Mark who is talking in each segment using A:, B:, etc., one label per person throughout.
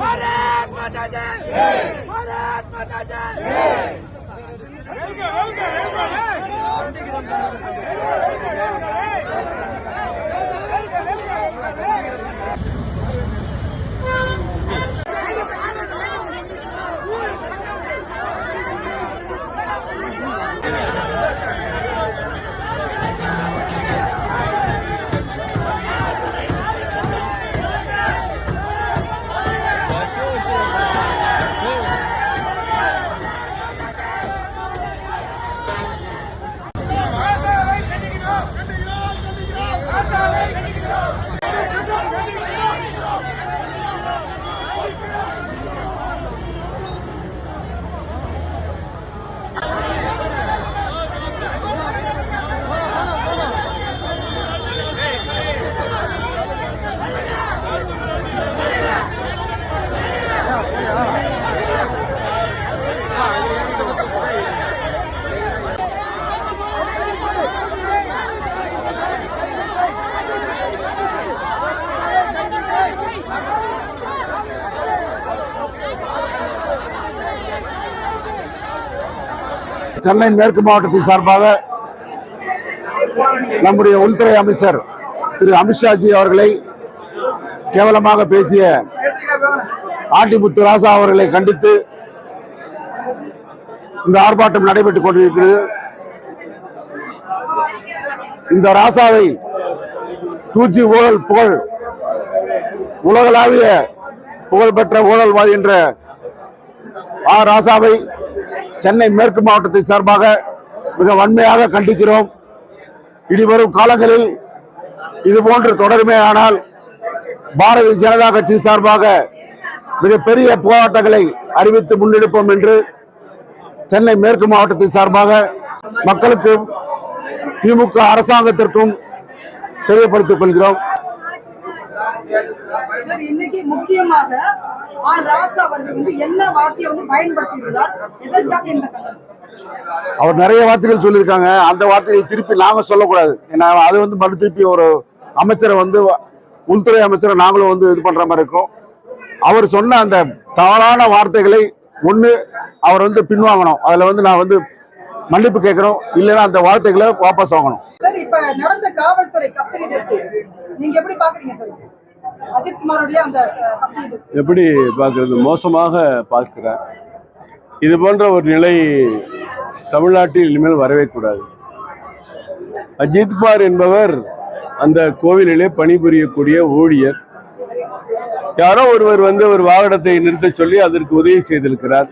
A: भारत माता जय भारत माता जय
B: சென்னை மேற்கு மாவட்டத்தின் சார்பாக நம்முடைய உள்துறை அமைச்சர் திரு அமித்ஷாஜி அவர்களை கேவலமாக பேசிய ஆண்டிமுத்து ராசா அவர்களை கண்டித்து இந்த ஆர்ப்பாட்டம் நடைபெற்றுக் கொண்டிருக்கிறது. இந்த ராசாவை டூஜி ஊழல் புகழ் உலகளாவிய புகழ்பெற்ற ஊழல்வாதி என்ற ஆ ராசாவை சென்னை மேற்கு மாவட்டத்தை சார்பாக மிக வன்மையாக கண்டிக்கிறோம். இனிவரும் காலங்களில் இதுபோன்று தொடருமே ஆனால் பாரதிய ஜனதா கட்சி சார்பாக மிகப்பெரிய போராட்டங்களை அறிவித்து முன்னெடுப்போம் என்று சென்னை மேற்கு மாவட்டத்தை சார்பாக மக்களுக்கும் திமுக அரசாங்கத்திற்கும் தெரியப்படுத்திக் கொள்கிறோம்.
C: சார் இன்னைக்கு முக்கியமாக ஆர் ராசா அவர்கள் வந்து என்ன வார்த்தையை வந்து பயன்படுத்தியிருந்தார்? எதற்காக இந்த
B: அவர் நிறைய வார்த்தைகள் சொல்லியிருக்காங்க. அந்த வார்த்தைகள் திருப்பி நாங்க சொல்லக்கூடாது. ஏன்னா அது வந்து மறு திருப்பி ஒரு அமைச்சரை வந்து உள்துறை அமைச்சரை நாங்களும் வந்து இது பண்ற மாதிரி இருக்கும். அவர் சொன்ன அந்த தவறான வார்த்தைகளை ஒண்ணு அவர் வந்து பின்வாங்கணும். அதுல வந்து நான் வந்து மன்னிப்பு கேட்கிறோம். இல்லைன்னா அந்த வார்த்தைகளை வாபஸ் வாங்கணும்.
C: சார் இப்ப நடந்த காவல்துறை கஸ்டடி நீங்க எப்படி பாக்குறீங்க சார்?
D: எப்படி பார்க்கறது? மோசமாக பார்க்கிறேன். இது போன்ற ஒரு நிலை தமிழ்நாட்டில் இனிமேல் வரவே கூடாது. அஜித் குமார் என்பவர் அந்த கோவிலிலே பணிபுரியக்கூடிய ஊழியர். யாரோ ஒருவர் வந்து ஒரு வாகனத்தை நிறுத்தச் சொல்லி அதற்கு உதவி செய்திருக்கிறார்.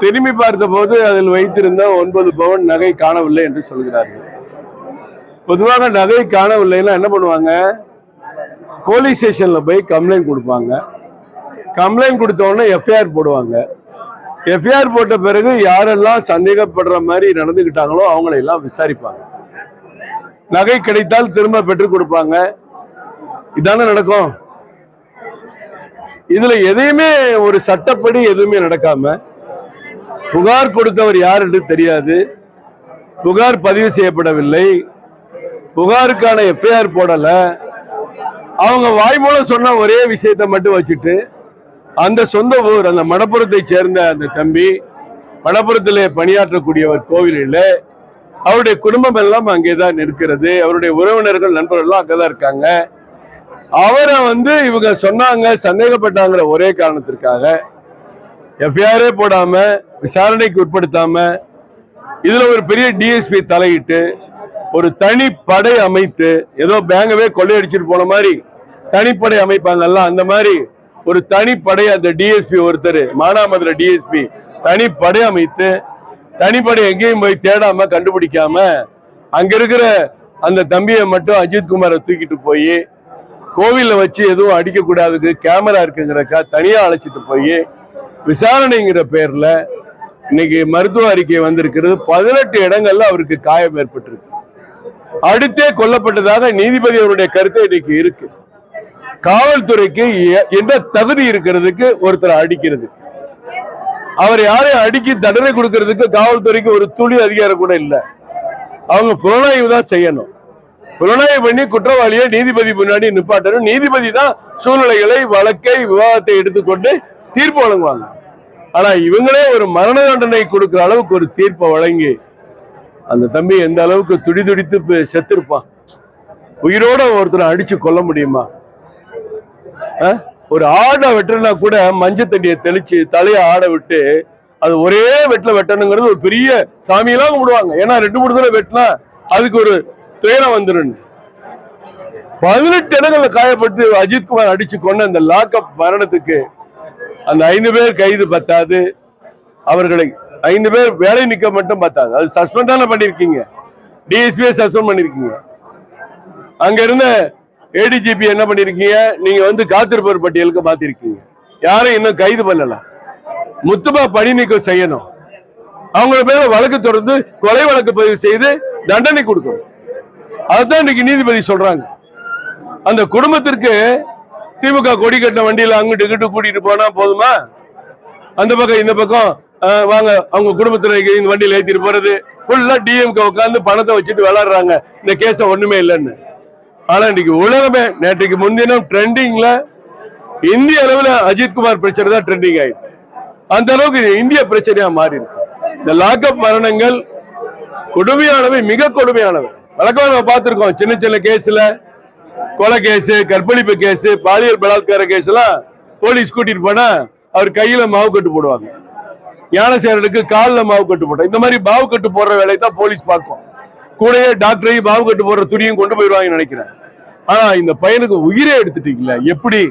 D: திரும்பி பார்த்தபோது அதில் வைத்திருந்த ஒன்பது பவன் நகை காணவில்லை என்று சொல்கிறார்கள். பொதுவாக நகை காணவில்லைன்னா என்ன பண்ணுவாங்க? போலீஸ் ஸ்டேஷனில் போய் கம்ப்ளைண்ட் கொடுப்பாங்க. கம்ப்ளைண்ட் கொடுத்தோடனே எஃப்ஐஆர் போடுவாங்க. எஃப்ஐஆர் போட்ட பிறகு யாரெல்லாம் சந்தேகப்படுற மாதிரி நடந்துக்கிட்டாங்களோ அவங்களையெல்லாம் விசாரிப்பாங்க. நகை கிடைத்தால் திரும்ப பெற்றுக் கொடுப்பாங்க. இதானே நடக்கும். இதுல எதையுமே ஒரு சட்டப்படி எதுவுமே நடக்காம புகார் கொடுத்தவர் யார் என்று தெரியாது. புகார் பதிவு செய்யப்படவில்லை. புகாருக்கான எஃப்ஐஆர் போடலை. அவங்க வாய் மூலம் சொன்ன ஒரே விஷயத்தை மட்டும் வச்சுட்டு அந்த சொந்த ஊர் அந்த மடப்புறத்தை சேர்ந்த அந்த தம்பி மடப்புறத்தில் பணியாற்றக்கூடியவர் கோவிலில் அவருடைய குடும்பம் எல்லாம் அங்கேதான் இருக்கிறது அவருடைய உறவினர்கள் நண்பர்கள்லாம் அங்கே தான் இருக்காங்க. அவரை வந்து இவங்க சொன்னாங்க சந்தேகப்பட்டாங்கிற ஒரே காரணத்திற்காக. எஃப்ஐஆரே போடாம விசாரணைக்கு உட்படுத்தாம இதுல ஒரு பெரிய டிஎஸ்பி தலையிட்டு ஒரு தனிப்படை அமைத்து ஏதோ பேங்கவே கொள்ளையடிச்சிட்டு போன மாதிரி தனிப்படை அமைப்பாங்கல்ல அந்த மாதிரி ஒரு தனிப்படை அந்த டிஎஸ்பி ஒருத்தர் மானாமதுரை டிஎஸ்பி தனிப்படை அமைத்து தனிப்படை எங்கேயும் போய் தேடாம கண்டுபிடிக்காம அங்க இருக்கிற அந்த தம்பியை மட்டும் அஜித்குமாரை தூக்கிட்டு போய் கோவில்ல வச்சு எதுவும் அடிக்கக்கூடாதுக்கு கேமரா இருக்குங்கிறக்கா தனியா அழைச்சிட்டு போய் விசாரணைங்கிற பேர்ல இன்னைக்கு மருத்துவ அறிக்கை வந்திருக்கிறது. பதினெட்டு இடங்கள்ல அவருக்கு காயம் ஏற்பட்டிருக்கு. அடுத்தே கொல்லப்பட்டதாக நீதிபதி அவருடைய கருத்து இன்னைக்கு இருக்கு. காவல்துறைக்கு எ- என்ன தகுதி இருக்கிறதுக்கு ஒருத்தர் அடிக்கிறது. அவர் யாரையும் அடிக்கி தண்டனை கொடுக்கறதுக்கு காவல்துறைக்கு ஒரு துளி அதிகாரம் கூட இல்லை. அவங்க புலனாய்வு தான் செய்யணும். புலனாய்வு பண்ணி குற்றவாளியை நீதிபதி முன்னாடி நிப்பாட்டணும். நீதிபதி தான் சூழ்நிலைகளை வழக்கை விவாதத்தை எடுத்துக்கொண்டு தீர்ப்பு வழங்குவாங்க. ஆனா இவங்களே ஒரு மரண தண்டனை கொடுக்கிற அளவுக்கு ஒரு தீர்ப்பை வழங்கி அந்த தம்பி எந்த அளவுக்கு துடி துடித்து செத்துருப்பான் செத்திருப்பான்? உயிரோட ஒருத்தரை அடிச்சு கொல்ல முடியுமா? ஆ? ஒரு ஆடை வெட்டுனா கூட மஞ்சள் தண்ணியை தெளிச்சு தலையை ஆட விட்டு அது ஒரே வெட்டில வெட்டணுங்கிறது ஒரு பெரிய சாமியெல்லாம் கும்பிடுவாங்க. ஏன்னா ரெண்டு மூணு தடவை வெட்டினா அதுக்கு ஒரு துயரம் வந்துடும் பதினெட்டு இடங்களில் காயப்பட்டு அஜித்குமார் அடிச்சு கொண்ட அந்த லாக்அப் மரணத்துக்கு அந்த ஐந்து பேர் கைது பத்தாது. அவர்களை ஐந்து பேர் வேலை நிக்க மட்டும் பார்த்தாங்க. அது சஸ்பெண்ட் தானே பண்ணிருக்கீங்க. டிஎஸ்பியை சஸ்பெண்ட் பண்ணிருக்கீங்க. அங்க இருந்த ஏடிஜிபி என்ன பண்ணிருக்கீங்க? நீங்க வந்து காத்திருப்பவர் பட்டியலுக்கு மாத்திருக்கீங்க. யாரும் இன்னும் கைது பண்ணல. முத்துமா பணி நீக்கம் செய்யணும். அவங்க மேல வழக்கு தொடர்ந்து கொலை வழக்கு பதிவு செய்து தண்டனை கொடுக்கணும். அதுதான் இன்னைக்கு நீதிபதி சொல்றாங்க. அந்த குடும்பத்திற்கு திமுக கொடி கட்டின வண்டியில அங்கிட்டு இங்கிட்டு கூட்டிட்டு போனா போதுமா? அந்த பக்கம் இந்த பக்கம் வாங்க அவங்க குடும்பத்துல இந்த வண்டியில் ஏற்றிட்டு போறது. ஃபுல்லா டிஎம்கே உட்காந்து பணத்தை வச்சுட்டு விளாடுறாங்க இந்த கேஸ ஒண்ணுமே இல்லைன்னு. ஆனா இன்னைக்கு உலகமே நேற்றுக்கு முன்தினம் ட்ரெண்டிங்ல இந்திய அளவில் அஜித்குமார் பிரச்சனை தான் ட்ரெண்டிங் ஆயிடுச்சு அந்த அளவுக்கு இந்திய பிரச்சனையா மாறி இருக்கு. இந்த லாக்அப் மரணங்கள் கொடுமையானவை மிக கொடுமையானவை. வழக்கமாக நம்ம பார்த்துருக்கோம் சின்ன சின்ன கேஸ்ல கொலை கேஸ் கற்பழிப்பு கேஸ் பாலியல் பலாத்கார கேஸ் எல்லாம் போலீஸ் கூட்டிட்டு போனா அவர் கையில மாவு கட்டு போடுவாங்க. ஞானசேரனுக்கு காலில் மாவு கட்டு போட்டோம். இந்த மாதிரி மாவு கட்டு போடுற வேலையை தான் போலீஸ் பார்க்கும். கூடயே டாக்டரையும் மாவு கட்டு போடுற துணியும் கொண்டு போயிடுவாங்கன்னு நினைக்கிறேன். ஆனா இந்த பையனுக்கு உயிரே எடுத்துட்டீங்களா எப்படி?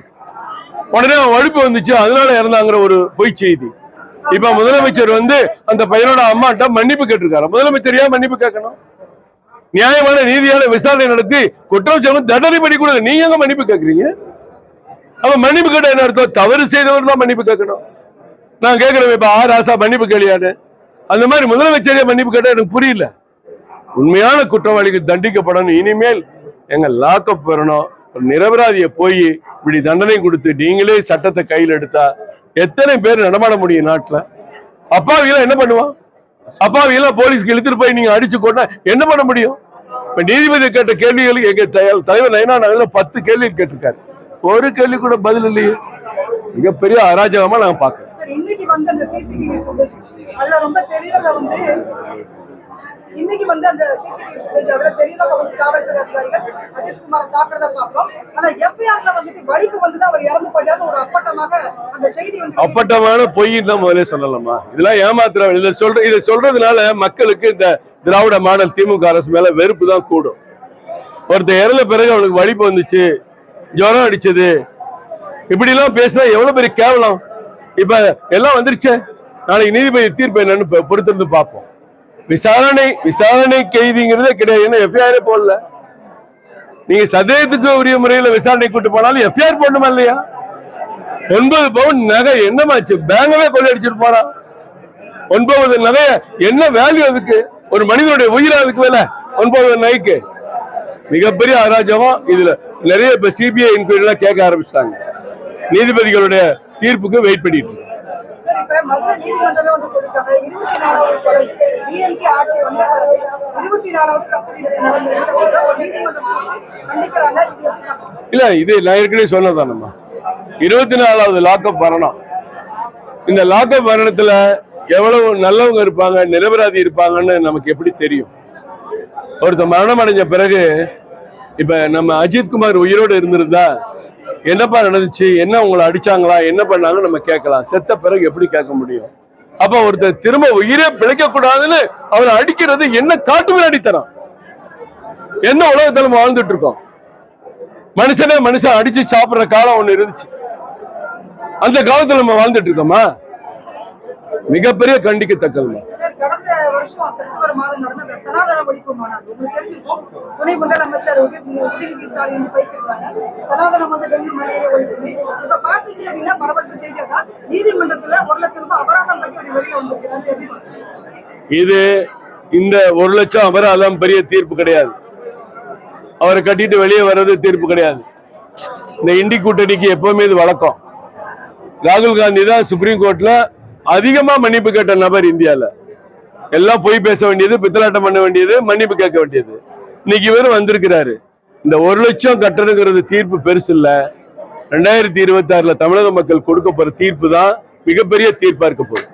D: உடனே அவன் வழுப்பு வந்துச்சு அதனால இறந்தாங்கிற ஒரு பொய் செய்தி. இப்ப முதலமைச்சர் வந்து அந்த பையனோட அம்மாட்ட மன்னிப்பு கேட்டிருக்காரு. முதலமைச்சர் ஏன் மன்னிப்பு கேட்கணும்? நியாயமான நீதியான விசாரணை நடத்தி குற்றம் தண்டனை பண்ணி கூட நீங்க எங்க மன்னிப்பு கேட்கறீங்க? அவன் மன்னிப்பு கேட்ட என்ன அர்த்தம்? தவறு செய்தவர் தான் மன்னிப்பு கேட்கணும். நான் கேட்கிறேன் இப்ப ஆர் ஆசா மன்னிப்பு கேளியாரு அந்த மாதிரி முதலமைச்சரே மன்னிப்பு கேட்டா எனக்கு புரியல. உண்மையான குற்றவாளிகள் தண்டிக்கப்படணும். இனிமேல் எங்க லாக்அப் வரணும். ஒரு நிரபராதியை போய் இப்படி தண்டனை கொடுத்து நீங்களே சட்டத்தை கையில் எடுத்தா எத்தனை பேர் நடமாட முடியும் நாட்டில்? அப்பாவியெல்லாம் என்ன பண்ணுவான்? அப்பாவியெல்லாம் போலீஸ்க்கு இழுத்துட்டு போய் நீங்க அடிச்சு கொண்டா என்ன பண்ண முடியும்? இப்ப நீதிபதி கேட்ட கேள்விகளுக்கு எங்க தலைவர் நயனா நகர்ல பத்து கேள்வி கேட்டிருக்காரு. ஒரு கேள்வி கூட பதில் இல்லையே. மிகப்பெரிய அராஜகமா நாங்க பாக்குறோம்
C: சார் இன்னைக்கு வந்து அந்த சிசிடிவி ஃபுட்டேஜ் அதுல ரொம்ப தெளிவாக வந்து இன்னைக்கு வந்து அந்த சிசிடிவி ஃபுட்டேஜ் அதுல தெளிவாக வந்து காவல்துறை அதிகாரிகள் அஜித் குமாரை தாக்குறத பாக்குறோம் ஆனா எஃப்ஐஆர்ல வந்துட்டு வழிக்கு வந்து அவர் இறந்து போயிட்டாரு. ஒரு அப்பட்டமாக அந்த செய்தி வந்து
D: அப்பட்டமான பொய்ன்னு தான் முதல்ல சொல்லலாமா? இதெல்லாம் ஏமாத்துற இதை சொல்ற இதை சொல்றதுனால மக்களுக்கு இந்த திராவிட மாடல் திமுக அரசு மேல வெறுப்பு தான் கூடும். ஒருத்தர் இறந்த பிறகு அவனுக்கு வலிப்பு வந்துச்சு ஜுரம் அடிச்சது. இப்படி எல்லாம் பேசினா எவ்வளவு பெரிய கேவலம்? இப்ப எல்லாம் வந்துருச்சு. நாளைக்கு நீதிபதி தீர்ப்பு என்னன்னு பொறுத்திருந்து பார்ப்போம். விசாரணை விசாரணை கைதிங்கிறதே கிடையாது. எஃப்ஐஆரே போடல. நீங்க சதேகத்துக்கு உரிய முறையில விசாரணை கூட்டு போனாலும் எஃப்ஐஆர் போடணுமா இல்லையா? ஒன்பது பவுன் நகை என்னமாச்சு? பேங்கவே கொள்ளையடிச்சிட்டு போறா. ஒன்பது நகை என்ன வேல்யூ அதுக்கு? ஒரு மனிதனுடைய உயிரா அதுக்கு வேலை. ஒன்பது நகைக்கு. மிகப்பெரிய அராஜகம். இதுல நிறைய இப்ப சிபிஐ என்கொயரி கேட்க ஆரம்பிச்சிட்டாங்க. நீதிபதிகளுடைய தீர்ப்புக்கு வெயிட் பண்ணிட்டு இருக்கோம்.
C: மதுரை நீதிமன்றமே வந்து சொல்லிட்டாங்க இருபத்தி நாலாவது கொலை டிஎம்கே ஆட்சி வந்த பிறகு இருபத்தி நாலாவது கஸ்டடியில் நடந்திருக்கு ஒரு நீதிமன்றம் வந்து கண்டிக்கிறாங்க இது எப்படி பார்க்கணும்?
D: இல்ல இது நான் ஏற்கனவே சொன்னதானம்மா இருபத்தி நாலாவது லாக்அப் மரணம் இந்த லாக்அப் மரணத்துல எவ்வளவு நல்லவங்க இருப்பாங்க நிரபராதி இருப்பாங்கன்னு நமக்கு எப்படி தெரியும் ஒருத்தர் மரணம் அடைஞ்ச பிறகு இப்ப நம்ம அஜித்குமார் உயிரோடு இருந்திருந்தா என்னப்பா நடந்துச்சு? என்ன உங்களை அடிச்சாங்களா? என்ன பண்ணாங்க நம்ம கேட்கலாம். செத்த பிறகு எப்படி கேட்க முடியும்? அப்ப ஒருத்தர் திரும்ப உயிரே பிழைக்க கூடாதுன்னு அவரை அடிக்கிறது என்ன காட்டு விளையாடித்தனம் என்ன உலகத்துல நம்ம வாழ்ந்துட்டு இருக்கோம்? மனுஷனே மனுஷன் அடிச்சு சாப்பிடுற காலம் ஒண்ணு இருந்துச்சு. அந்த காலத்துல நம்ம வாழ்ந்துட்டு இருக்கோமா? மிகப்பெரிய கண்டிக்கத்தக்கது
C: சார் கடந்த வருஷம் செப்டம்பர் மாதம் நடந்த அந்த சனாதன ஒழிப்பு மாநாடு உங்களுக்கு தெரிஞ்சிருக்கும். துணை முதலமைச்சர் உதய- உதயநிதி ஸ்டாலின் வந்து பேசியிருக்காங்க. சனாதனம் வந்து டெங்கு மலேரியா ஒழிப்பு. இப்ப பாத்தீங்க அப்படின்னா பரபரப்பு செய்தியா தான் நீதிமன்றத்துல ஒரு லட்சம் ரூபாய் அபராதம் கட்டி ஒரு வெளியில வந்திருக்கிறாரு எப்படி பாக்குறீங்க?
D: இது இந்த ஒரு லட்சம் அபராதம் பெரிய தீர்ப்பு கிடையாது. அவரை கட்டிட்டு வெளியே வர்றது தீர்ப்பு கிடையாது. இந்த இண்டி கூட்டணிக்கு எப்பவுமே இது வழக்கம். ராகுல் காந்தி தான் சுப்ரீம் கோர்ட்ல அதிகமா மன்னிப்பு கேட்ட நபர் இந்தியால. எல்லாம் பொய் பேச வேண்டியது பித்தலாட்டம் பண்ண வேண்டியது மன்னிப்பு கேட்க வேண்டியது. இன்னைக்கு இவரும் வந்திருக்கிறாரு. இந்த ஒரு லட்சம் கட்டணுங்கிறது தீர்ப்பு பெருசு இல்ல. ரெண்டாயிரத்தி இருபத்தி ஆறுல தமிழக மக்கள் கொடுக்க போற தீர்ப்பு தான் மிகப்பெரிய தீர்ப்பா இருக்க போகுது.